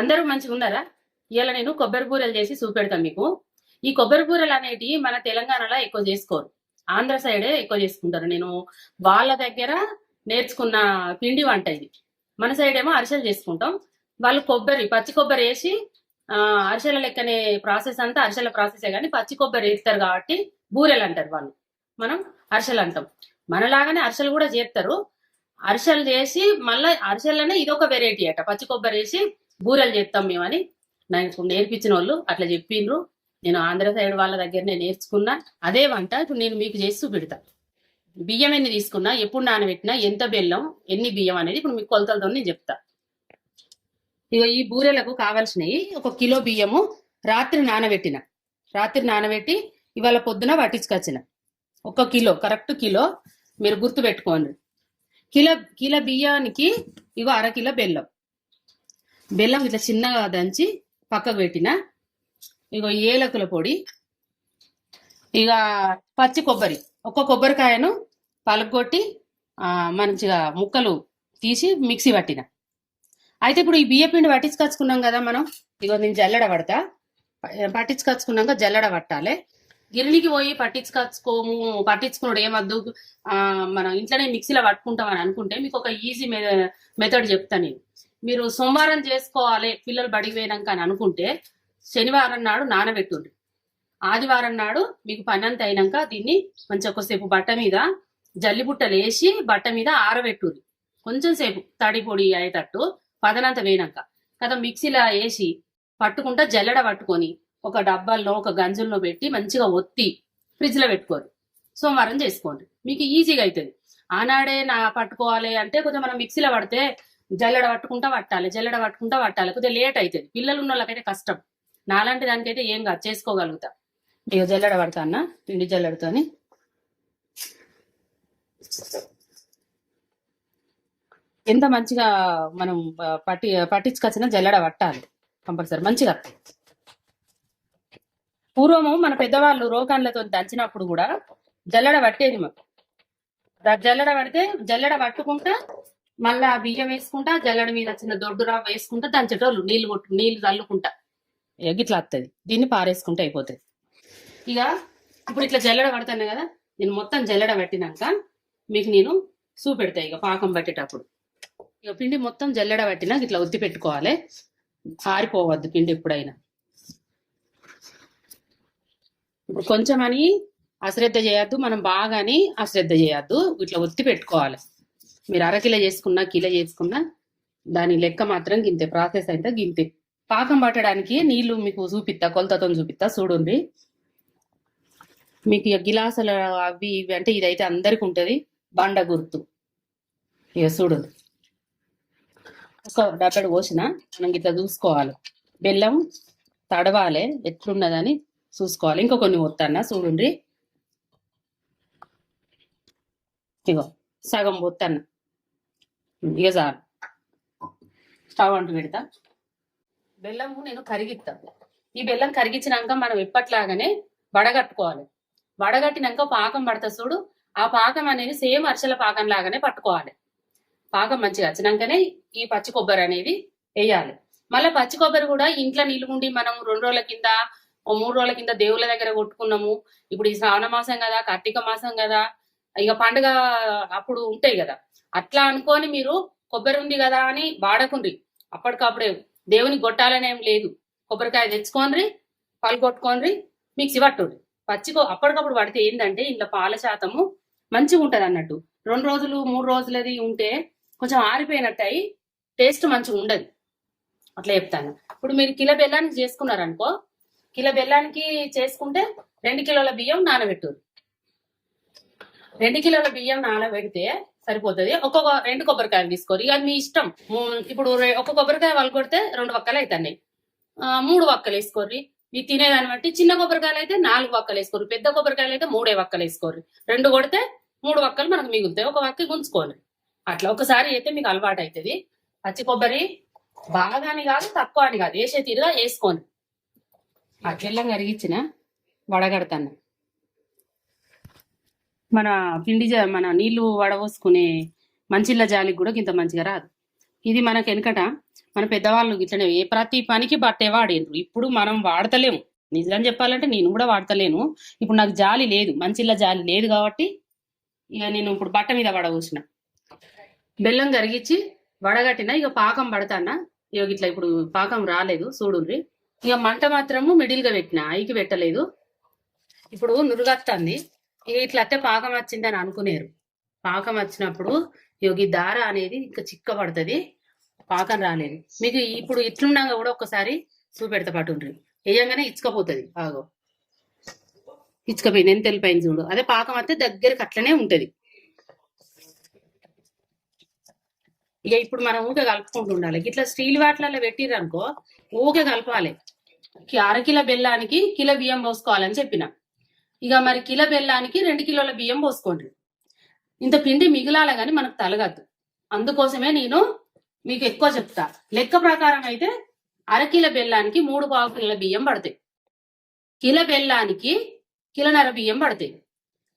అందరూ మంచిగా ఉన్నారా? ఇవాళ నేను కొబ్బరి బూరెలు చేసి చూపెడతాను మీకు. ఈ కొబ్బరి బూరెలు అనేటివి మన తెలంగాణలో ఎక్కువ చేసుకోరు. ఆంధ్ర సైడే ఎక్కువ చేసుకుంటారు. నేను వాళ్ళ దగ్గర నేర్చుకున్న పిండి వంట ఇది. మన సైడ్ ఏమో అరిసెలు చేసుకుంటాం. వాళ్ళు కొబ్బరి పచ్చి కొబ్బరి వేసి ఆ, అరిసెల లెక్కనే ప్రాసెస్ అంతా అరిసెల ప్రాసెసే కానీ పచ్చి కొబ్బరి వేస్తారు కాబట్టి బూరెలు అంటారు వాళ్ళు. మనం అరిసెలు అంటాం. మనలాగానే అరిసెలు కూడా చేస్తారు. అరిసెలు చేసి మళ్ళీ అరిసెలనే ఇదొక వెరైటీ అట. పచ్చి కొబ్బరి వేసి బూరెలు చేస్తాం మేమని. నాకు నేర్పించిన వాళ్ళు అట్లా చెప్పిండ్రు. నేను ఆంధ్ర సైడ్ వాళ్ళ దగ్గరనే నేర్చుకున్నా. అదే వంట ఇప్పుడు నేను మీకు చేసి చూపెడతా. బియ్యం ఎన్ని తీసుకున్నా ఎప్పుడు నానబెట్టినా ఎంత బెల్లం ఎన్ని బియ్యం అనేది ఇప్పుడు మీకు కొలతలతో నేను చెప్తా. ఇక ఈ బూరెలకు కావాల్సినవి ఒక కిలో బియ్యము రాత్రి నానబెట్టిన. రాత్రి నానబెట్టి ఇవాళ పొద్దున పట్టించుకొచ్చిన. ఒక కిలో కరెక్ట్ కిలో మీరు గుర్తు పెట్టుకోండి కిలో కిలో బియ్యానికి ఇగో అర కిలో బెల్లం. బెల్లం ఇట్లా చిన్నగా దంచి పక్కకు పెట్టిన. ఇక ఏలకుల పొడి. ఇక పచ్చి కొబ్బరి. ఒక్క కొబ్బరికాయను పలుగొట్టి మంచిగా ముక్కలు తీసి మిక్సీ పట్టిన. అయితే ఇప్పుడు ఈ బియ్యపిండి పట్టించుకొచ్చుకున్నాం కదా మనం. ఇగో నేను జల్లడ పడతా. పట్టించుకొచ్చుకున్నాక జల్లడ పట్టాలి. గిరినికి పోయి పట్టించుకొచ్చుకోము. పట్టించుకున్నాడు ఏమద్దు? మనం ఇంట్లోనే మిక్సీలో పట్టుకుంటాం అని అనుకుంటే మీకు ఒక ఈజీ మెథడ్ చెప్తాను నేను. మీరు సోమవారం చేసుకోవాలి పిల్లలు బడికి పోయినాక అని అనుకుంటే శనివారం నాడు నానబెట్టుండ్రి. ఆదివారం నాడు మీకు పని అంత అయినాక దీన్ని మంచిగా ఒకసేపు బట్ట మీద జల్లిబుట్టలు వేసి బట్ట మీద ఆరబెట్టుర్రి కొంచెం సేపు తడి పొడి అయ్యేటట్టు పదనంత వేయినాక. కదా మిక్సీలో వేసి పట్టుకుంటా జల్లెడ పట్టుకొని ఒక డబ్బాల్లో ఒక గంజుల్లో పెట్టి మంచిగా ఒత్తి ఫ్రిడ్జ్లో పెట్టుకోరు. సోమవారం చేసుకోండి. మీకు ఈజీగా అవుతుంది ఆనాడే నా పట్టుకోవాలి అంటే కొంచెం మనం మిక్సీలో పడితే జల్లెడ పట్టుకుంటా పట్టాలి జల్లెడ పట్టుకుంటా పట్టాలి. కొద్దిగా లేట్ అవుతుంది పిల్లలు ఉన్న వాళ్ళకైతే కష్టం. నాలాంటి దానికైతే ఏం కాదు. చేసుకోగలుగుతా. ఇక జల్లెడ పడతా అన్న పిండి జల్లెడతోని. ఎంత మంచిగా మనం పట్టి పట్టించుకొచ్చిన జల్లెడ పట్టాలి కంపల్సరీ. మంచిగా. పూర్వము మన పెద్దవాళ్ళు రోగాన్లతో దంచినప్పుడు కూడా జల్లెడ పట్టేది మాకు. జల్లెడ పడితే జల్లెడ పట్టుకుంటా మళ్ళా బియ్యం వేసుకుంటా జల్లెడ మీద చిన్న దొడ్డు రవ్వ వేసుకుంటా దంచేటోళ్ళు నీళ్ళు కొట్టు నీళ్ళు చల్లుకుంటా. ఇక ఇట్లా వస్తుంది దీన్ని పారేసుకుంటే అయిపోతుంది. ఇక ఇప్పుడు ఇట్లా జల్లెడ పడతాను కదా నేను మొత్తం జల్లెడ పట్టినాక మీకు నేను చూపెడతా ఇక పాకం పట్టేటప్పుడు. ఇక పిండి మొత్తం జల్లెడ పట్టినా ఇట్లా ఒత్తి పెట్టుకోవాలి. ఆరిపోవద్దు పిండి ఎప్పుడైనా. ఇప్పుడు కొంచెం అని అశ్రద్ధ చేయొద్దు మనం బాగాని అశ్రద్ధ చేయొద్దు ఇట్లా ఒత్తి పెట్టుకోవాలి. మీరు అరకిలో చేసుకున్నా కిలో చేసుకున్నా దాని లెక్క మాత్రం గింతే ప్రాసెస్ అయితే గింతే. పాకం పట్టడానికి నీళ్ళు మీకు చూపిస్తా కొలతతో చూపిస్తా చూడండి మీకు ఇక గిలాసులు అవి ఇవి అంటే ఇదైతే అందరికి ఉంటుంది బండ గుర్తు. ఇక చూడండి ఒక డబ్బడు పోసిన మనం ఇట్లా చూసుకోవాలి. బెల్లం తడవాలి ఎట్లున్నదని చూసుకోవాలి. ఇంకో కొన్ని పోతాన్నా చూడండి ఇగో సగం పోతాన్న ఇక చాలు స్టవ్ అంటూ పెడతా. బెల్లం నేను కరిగిస్తా ఈ బెల్లం కరిగించినాక మనం ఎప్పట్లాగానే వడగట్టుకోవాలి. వడగట్టినాక పాకం పడతా చూడు ఆ పాకం అనేది సేమ్ అరిసెల పాకం లాగానే పట్టుకోవాలి. పాకం మంచిగా వచ్చినాకనే ఈ పచ్చి కొబ్బరి అనేది వేయాలి. మళ్ళీ పచ్చి కొబ్బరి కూడా ఇంట్లో నిలుగుండి మనం రెండు రోజుల కింద ఓ మూడు రోజుల కింద దేవుళ్ళ దగ్గర కొట్టుకున్నాము. ఇప్పుడు ఈ శ్రావణ మాసం కదా కార్తీక మాసం కదా ఇక పండుగ అప్పుడు ఉంటాయి కదా. అట్లా అనుకొని మీరు కొబ్బరి ఉంది కదా అని వాడకుండ్రి. అప్పటికప్పుడే దేవుని కొట్టాలని ఏం లేదు. కొబ్బరికాయ తెచ్చుకోండి పాలు కొట్టుకోండి మిక్సీ పట్టుండ్రి పచ్చికో అప్పటికప్పుడు పడితే ఏంటంటే ఇంట్లో పాల శాతము మంచిగా ఉంటుంది అన్నట్టు. రెండు రోజులు మూడు రోజులది ఉంటే కొంచెం ఆరిపోయినట్టు అయి టేస్ట్ మంచిగా ఉండదు. అట్లా చెప్తాను. ఇప్పుడు మీరు కిలో బెల్లానికి చేసుకున్నారనుకో కిలో బెల్లానికి చేసుకుంటే రెండు కిలోల బియ్యం నానబెట్టు రెండు కిలోల బియ్యం నానబెడితే సరిపోతుంది. ఒక్కొక్క రెండు కొబ్బరికాయలు తీసుకోరు. ఇక అది మీ ఇష్టం. ఇప్పుడు ఒక కొబ్బరికాయ వాళ్ళు కొడితే రెండు వక్కలు అవుతాయి మూడు వక్కలు వేసుకోర్రి. మీరు తినేదాన్ని బట్టి చిన్న కొబ్బరికాయలు అయితే నాలుగు వక్కలు వేసుకోరు పెద్ద కొబ్బరికాయలు అయితే మూడే వక్కలు వేసుకోరు రెండు కొడితే మూడు వక్కలు మనకు మిగులుతాయి. ఒక వక్క గుంజుకోండి అట్లా ఒకసారి అయితే మీకు అలవాటు అవుతుంది పచ్చి కొబ్బరి బాగా అని కాదు తక్కువ అని కాదు. వేసే తీరుగా వేసుకోండి. అట్లెల్లం కరిగించిన వడగడతాను. మన పిండి మన నీళ్ళు వడవోసుకునే మంచిళ్ళ జాలికి కూడా ఇంత మంచిగా రాదు. ఇది మనకు వెనకట మన పెద్దవాళ్ళు ఇట్లనే ఏ ప్రతి పనికి బట్టే వాడేండ్రు. ఇప్పుడు మనం వాడతలేము. నిజం చెప్పాలంటే నేను కూడా వాడతలేను. ఇప్పుడు నాకు జాలి లేదు. మంచిళ్ళ జాలి లేదు కాబట్టి ఇక నేను ఇప్పుడు బట్ట మీద పడవచ్చిన బెల్లం కరిగించి వడగట్టిన ఇక పాకం పడతానా? ఇక ఇట్లా ఇప్పుడు పాకం రాలేదు. చూడుండ్రి ఇక మంట మాత్రము మిడిల్గా పెట్టిన. ఐకి పెట్టలేదు. ఇప్పుడు నురుగత్తంది. ఇట్లయితే ఇట్లా అత్తే పాకం వచ్చిందని అనుకునేరు. పాకం వచ్చినప్పుడు యోగి ఈ దార అనేది ఇంకా చిక్క పడుతుంది. పాకం రాలేదు. మీకు ఇప్పుడు ఇట్లుండగా కూడా ఒకసారి చూపెడతా పట్టుండ్రి. వేయంగానే ఇచ్చుకపోతుంది. ఆగో. ఇచ్చుకపోయింది ఎంత వెళ్ళిపోయింది చూడు. అదే పాకం అయితే దగ్గరికి అట్లనే ఉంటది. ఇక ఇప్పుడు మనం ఊకే కలుపుకుంటూ ఉండాలి. ఇట్లా స్టీల్ వాటిలలో పెట్టిర్రు అనుకో ఊకే కలపాలి. అరకిల బెల్లానికి కిలో బియ్యం పోసుకోవాలని చెప్పిన. ఇక మరి కిలో బెల్లానికి రెండు కిలోల బియ్యం పోసుకోండి. ఇంత పిండి మిగిలాల కానీ మనకు తలగద్దు. అందుకోసమే నేను మీకు ఎక్కువ చెప్తా. లెక్క ప్రకారం అయితే అరకిల బెల్లానికి మూడు పావు కిలోల బియ్యం పడతాయి. కిలో బెల్లానికి కిలనర బియ్యం పడతాయి.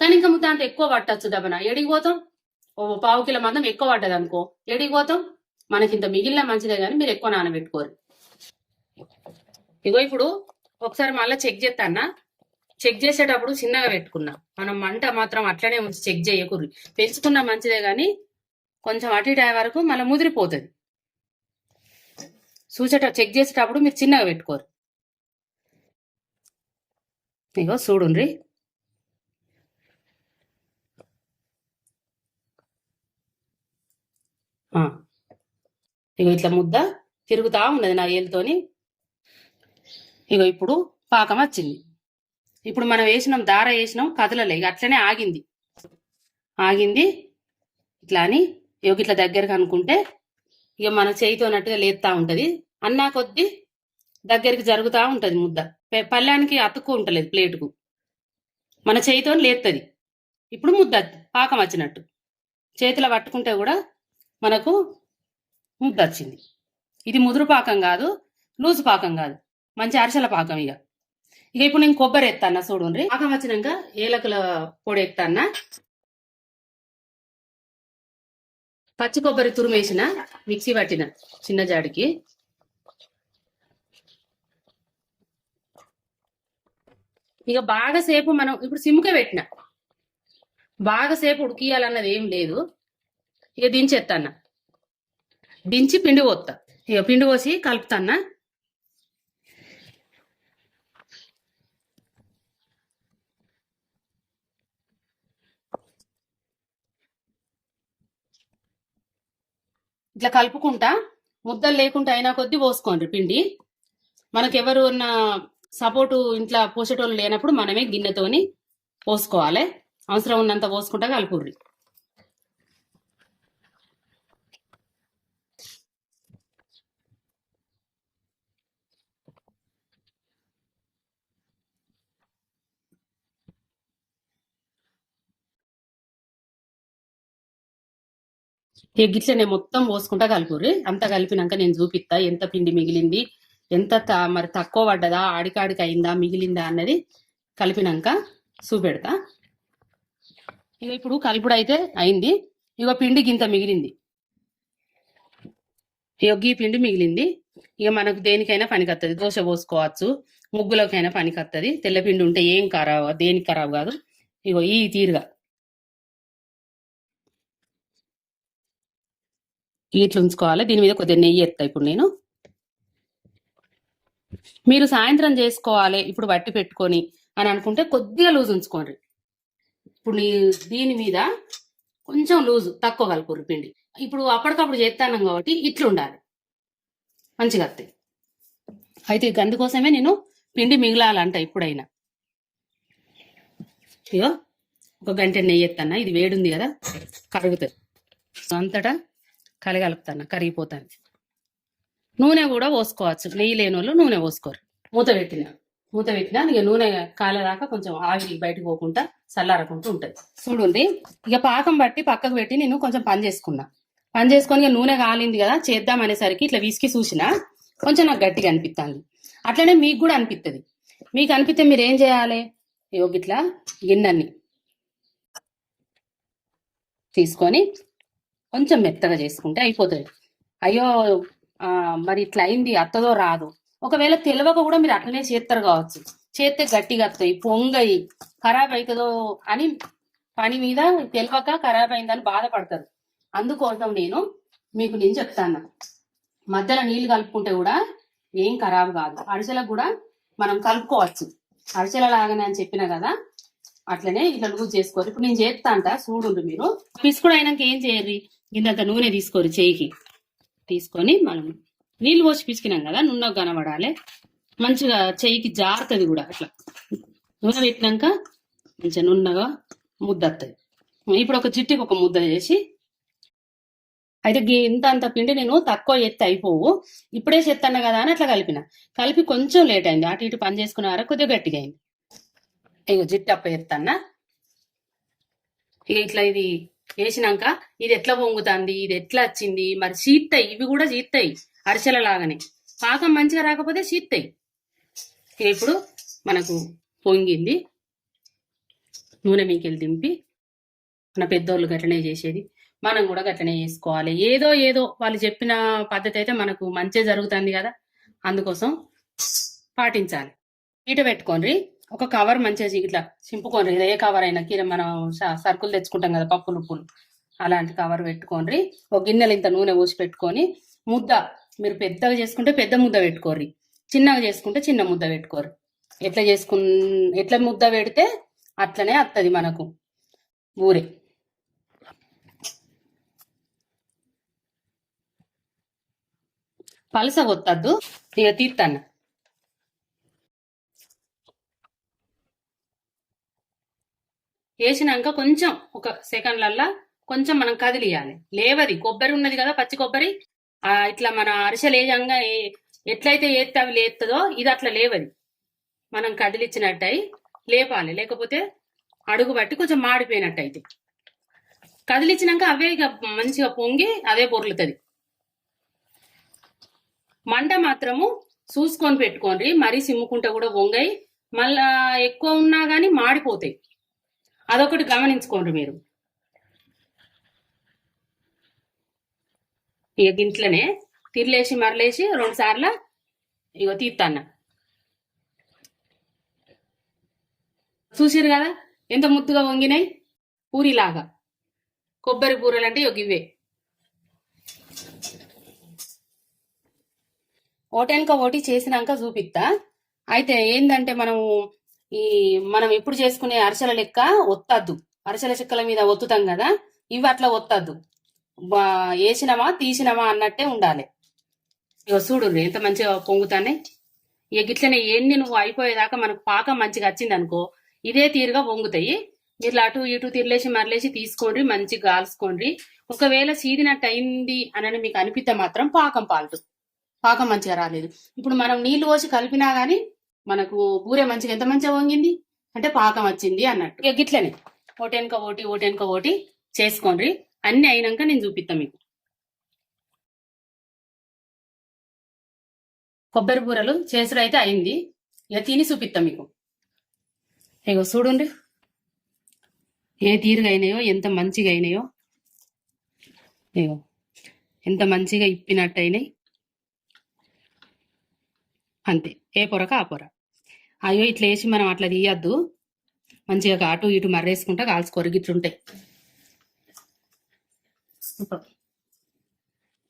కానీ ఇంకా దాంత ఎక్కువ పట్టచ్చు దబన. ఎడికి పోతాం? ఓ పావు కిలో మందం ఎక్కువ పడ్డది అనుకో. ఎడికి పోతాం? మనకి ఇంత మిగిలిన మంచిదే కానీ మీరు ఎక్కువ నానబెట్టుకోరు. ఇగో ఇప్పుడు ఒకసారి మళ్ళీ చెక్ చేస్తానా చెక్ చేసేటప్పుడు చిన్నగా పెట్టుకున్నాం. మనం మంట మాత్రం అట్లనే ఉంచి చెక్ చేయకూడదు. పెంచుకున్నా మంచిదే కానీ కొంచెం అటు ఇటు అయ్యే వరకు మళ్ళీ ముదిరిపోతుంది. చూసేట చెక్ చేసేటప్పుడు మీరు చిన్నగా పెట్టుకోరు. ఇగో చూడుండ్రి. ఇగో ఇట్లా ముద్ద తిరుగుతా ఉన్నది నా ఏలుతోని. ఇగో ఇప్పుడు పాకం వచ్చింది. ఇప్పుడు మనం వేసినాం దార వేసినాం కదలలే. ఇక అట్లనే ఆగింది. ఆగింది. ఇట్లా అని ఇగో ఇట్లా దగ్గరకు అనుకుంటే ఇక మన చేయితోనట్టుగా లేస్తా ఉంటది. అన్నా కొద్దీ దగ్గరికి జరుగుతూ ఉంటది ముద్ద. పళ్ళానికి అతుక్కు ఉంటలేదు ప్లేటుకు. మన చేయితో లేస్తుంది ఇప్పుడు ముద్ద పాకం వచ్చినట్టు. చేతిలో పట్టుకుంటే కూడా మనకు ముద్ద వచ్చింది. ఇది ముదురు పాకం కాదు లూజు పాకం కాదు. మంచి అరిసెల పాకం ఇక. ఇక ఇప్పుడు నేను కొబ్బరి ఎత్తాన్న చూడండి పాకం వచ్చినాక ఏలకుల పొడి ఎత్తాన్న. పచ్చి కొబ్బరి తురుమేసిన మిక్సీ పట్టిన చిన్న జాడికి. ఇక బాగా సేపు మనం ఇప్పుడు సిమ్కే పెట్టిన. బాగా సేపు ఉడికియాలన్నది ఏం లేదు. ఇక దించేస్తాన్న దించి పిండి పోతా ఇక పిండి పోసి కలుపుతాన్నా. ఇట్లా కలుపుకుంటా ముద్దలు లేకుండా అయినా కొద్దీ పోసుకోండి పిండి. మనకు ఎవరు ఉన్న సపోర్టు ఇంట్లో పోసేటోళ్ళు లేనప్పుడు మనమే గిన్నెతోని పోసుకోవాలి. అవసరం ఉన్నంత పోసుకుంటా కలుపుర్రి. ఇక గిట్లనే మొత్తం పోసుకుంటా కలుపుర్రి. అంతా కలిపినాక నేను చూపిస్తా ఎంత పిండి మిగిలింది ఎంత మరి తక్కువ పడ్డదా ఆడికాడికి అయిందా మిగిలిందా అన్నది కలిపినాక చూపెడతా. ఇక ఇప్పుడు కలుపుడు అయితే అయింది. ఇక పిండి గింత మిగిలింది. ఇక పిండి మిగిలింది. ఇక మనకు దేనికైనా పనికొస్తుంది దోశ పోసుకోవచ్చు ముగ్గులకైనా పనికొత్తది. తెల్ల పిండి ఉంటే ఏం ఖరాబ్ దేనికి ఖరాబ్ కాదు. ఇగో ఈ తీరుగా. ఇట్లా ఉంచుకోవాలి. దీని మీద కొద్దిగా నెయ్యి ఎత్తా. ఇప్పుడు నేను మీరు సాయంత్రం చేసుకోవాలి. ఇప్పుడు వట్టి పెట్టుకొని అని అనుకుంటే కొద్దిగా లూజ్ ఉంచుకోండి. ఇప్పుడు దీని మీద కొంచెం లూజ్ తక్కువ కలుపురు పిండి. ఇప్పుడు అప్పటికప్పుడు చేస్తాను కాబట్టి ఇట్లా ఉండాలి. మంచిగా వస్తాయి. అయితే అందుకోసమే నేను పిండి మిగిలాలంట ఇప్పుడైనా. ఇగో ఒక గంట నెయ్యి ఎత్తన్నా. ఇది వేడుంది కదా కరుగుతుంది అంతటా కలగలుపుతాను కరిగిపోతాను నూనె కూడా పోసుకోవచ్చు. నెయ్యి లేని వాళ్ళు నూనె పోసుకోరు. మూత పెట్టిన మూత పెట్టినా ఇక నూనె కాలేదాకా కొంచెం ఆవిరి బయటకు పోకుండా చల్లారకుండా ఉంటుంది. చూడండి ఇక పాకం బట్టి పక్కకు పెట్టి నేను కొంచెం పని చేసుకున్నా. పని చేసుకొని ఇక నూనె కాలింది కదా చేద్దాం అనేసరికి ఇట్లా విసికి చూసినా కొంచెం నాకు గట్టిగా అనిపిస్తుంది అట్లనే మీకు కూడా అనిపిస్తుంది మీకు అనిపిస్తే మీరు ఏం చేయాలి? ఇట్లా గిన్నెని తీసుకొని కొంచెం మెత్తగా చేసుకుంటే అయిపోతుంది. అయ్యో మరి ఇట్లా అయింది అత్తదో రాదు. ఒకవేళ తెలియక కూడా మీరు అట్లనే చేస్తారు కావచ్చు. చేస్తే గట్టిగా వస్తాయి పొంగయి ఖరాబ్ అవుతుందో అని పని మీద తెలియక ఖరాబ్ అయిందని బాధపడతారు. అందుకోసం నేను మీకు నేను చెప్తాను మధ్యలో నీళ్ళు కలుపుకుంటే కూడా ఏం ఖరాబ్ కాదు. అరిసెలకు కూడా మనం కలుపుకోవచ్చు. అరిసెల లాగానే అని చెప్పిన కదా అట్లనే ఇట్లా లూజ్ చేసుకోవచ్చు ఇప్పుడు నేను చేస్తా అంట చూడుండ్రు మీరు. పిసుకుడు అయినాక ఏం చేయరు ఇందాక నూనె తీసుకోరు చేయికి. తీసుకొని మనం నీళ్ళు పోసి పిసికినాం కదా నూనె కనబడాలి. మంచిగా చెయ్యికి జారుతుంది కూడా అట్లా. నూనె పెట్టినాక మంచిగా నున్నగా ముద్ద వస్తుంది ఇప్పుడు ఒక చిట్టికి ఒక ముద్ద చేసి అయితే ఇంత అంత పిండి నేను తక్కువ ఎత్తి అయిపోవు. ఇప్పుడే చేస్తాను కదా అని అట్లా కలిపిన. కలిపి కొంచెం లేట్ అయింది. అటు ఇటు పని చేసుకున్నారా కొద్దిగా గట్టిగా అయింది. ఇక జిట్టు అప్ప ఎత్తానా ఇక ఇట్లా ఇది వేసినాక ఇది ఎట్లా పొంగుతుంది? ఇది ఎట్లా వచ్చింది? మరి చీత్తాయి ఇవి కూడా చీత్తాయి అరిసెల లాగానే పాకం మంచిగా రాకపోతే చీత్తాయి ఇప్పుడు మనకు పొంగింది నూనె మీకెళ్ళి దింపి మన పెద్దోళ్ళు గట్లనే చేసేది. మనం కూడా గట్లనే చేసుకోవాలి. ఏదో ఏదో వాళ్ళు చెప్పిన పద్ధతి అయితే మనకు మంచి జరుగుతుంది కదా. అందుకోసం పాటించాలి. ఈట పెట్టుకోండి. ఒక కవర్ మంచిగా ఇట్లా చింపుకోండి ఏ కవర్ అయినా కీర మనం సరుకులు తెచ్చుకుంటాం కదా పప్పులు ఉప్పులు అలాంటి కవర్ పెట్టుకోండి ఒక గిన్నెలు ఇంత నూనె పోసి పెట్టుకొని ముద్ద మీరు పెద్దగా చేసుకుంటే పెద్ద ముద్ద పెట్టుకోర్రి. చిన్నగా చేసుకుంటే చిన్న ముద్ద పెట్టుకోరు ఎట్లా చేసుకు ఎట్లా ముద్ద పెడితే అట్లనే వస్తుంది మనకు ఊరే. పలస కొత్తద్దు ఇక తీస్తాను వేసినాక కొంచెం ఒక సెకండ్లల్లా కొంచెం మనం కదిలియాలి. లేవది కొబ్బరి ఉన్నది కదా పచ్చి కొబ్బరి? ఆ ఇట్లా మన అరిసెలు వేయంగా ఎట్లయితే ఏత్తే అవి లేస్తుందో ఇది అట్లా లేవది. మనం కదిలిచ్చినట్టయి లేపాలి. లేకపోతే అడుగు బట్టి కొంచెం మాడిపోయినట్టు అయితే కదిలిచ్చినాక అవే ఇక మంచిగా పొంగి అదే పొర్లుతుంది. మంట మాత్రము చూసుకొని పెట్టుకోండి. మరీ సిమ్ముకుంటే కూడా వంగాయి మళ్ళా ఎక్కువ ఉన్నా కానీ మాడిపోతాయి. అదొకటి గమనించుకోండి మీరు. ఇక గింట్లోనే తిరిలేసి మరలేసి రెండు సార్లు ఇగో తీస్తాన్న చూసిరు కదా ఎంత ముద్దుగా వంగినాయి పూరిలాగా. కొబ్బరి పూరలు అంటే ఇక ఇవే ఓటెనక ఓటి చేసినాక చూపిస్తా అయితే ఏంటంటే మనం ఈ మనం ఇప్పుడు చేసుకునే అరిసెల లెక్క ఒత్తద్దు. అరిసెల చెక్కల మీద ఒత్తుతాం కదా ఇవి అట్లా ఒత్తద్దు. బా- వేసినామా తీసినామా అన్నట్టే ఉండాలి. ఇక చూడు ఎంత మంచిగా పొంగుతానే. ఇక గిట్లనే ఎన్ని నువ్వు అయిపోయేదాకా మనకు పాకం మంచిగా వచ్చింది అనుకో ఇదే తీరుగా పొంగుతాయి. మీరు అటు ఇటు తిరిలేసి మరలేసి తీసుకోండి మంచిగా కాల్చుకోండి. ఒకవేళ సీదినట్టు అయింది అని మీకు అనిపిస్తే మాత్రం పాకం పాలదు. పాకం మంచిగా రాలేదు. ఇప్పుడు మనం నీళ్ళు పోసి కలిపినా గానీ మనకు బూరె మంచిగా ఎంత మంచిగా వంగింది? అంటే పాకం వచ్చింది అన్నట్టు. ఇక గిట్లనే. ఓటెనక ఓటి ఓటెనక ఓటి చేసుకోండి. అన్ని అయినాక నేను చూపిస్తాను మీకు. కొబ్బరి బూరలు చేసుడు అయితే అయింది. ఇక తిని చూపిస్తా మీకు. ఇగో చూడండి. ఏ తీరుగా అయినాయో ఎంత మంచిగా అయినాయో. ఇగో ఎంత మంచిగా ఇప్పినట్టు అయినాయి. అంతే. ఏ పొరక ఆ పొర. అయ్యో ఇట్లా వేసి మనం అట్లా తీయద్దు. మంచిగా అటు ఇటు మర్రేసుకుంటా కాల్చి కొరిగిట్లుంటాయి.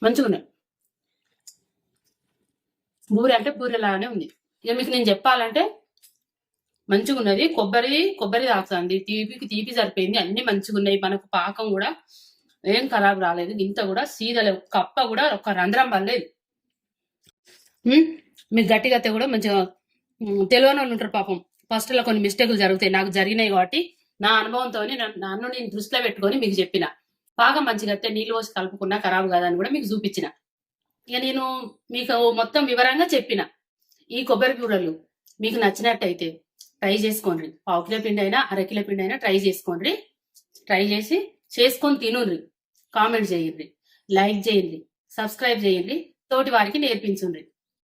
మంచిగా ఉన్నాయి బూరె అంటే బూరెలాగానే ఉంది. ఇక మీకు నేను చెప్పాలంటే మంచిగా ఉన్నది కొబ్బరి కొబ్బరి తాకుతుంది తీపికి తీపి సరిపోయింది. అన్ని మంచిగా ఉన్నాయి మనకు పాకం కూడా ఏం ఖరాబ్ రాలేదు. ఇంత కూడా సీదలే కప్ప కూడా ఒక రంధ్రం పడలేదు మీకు గట్టిగా అయితే కూడా మంచిగా తెలియని వాళ్ళు ఉంటారు పాపం. ఫస్ట్లో కొన్ని మిస్టేకులు జరుగుతాయి. నాకు జరిగినాయి కాబట్టి నా అనుభవంతో నన్ను నేను దృష్టిలో పెట్టుకొని మీకు చెప్పిన. బాగా మంచిగా అయితే నీళ్ళు పోసి కలుపుకున్నా ఖరాబ్ కాదని కూడా మీకు చూపించిన. ఇక నేను మీకు మొత్తం వివరంగా చెప్పిన. ఈ కొబ్బరి కూరలు మీకు నచ్చినట్టయితే ట్రై చేసుకోండి. పావు కిలో పిండి అయినా అర కిలో పిండి అయినా ట్రై చేసుకోండి. ట్రై చేసి చేసుకొని తినుర్రి కామెంట్ చేయండి. లైక్ చేయండి. సబ్స్క్రైబ్ చేయండి. తోటి వారికి నేర్పించుండ్రి.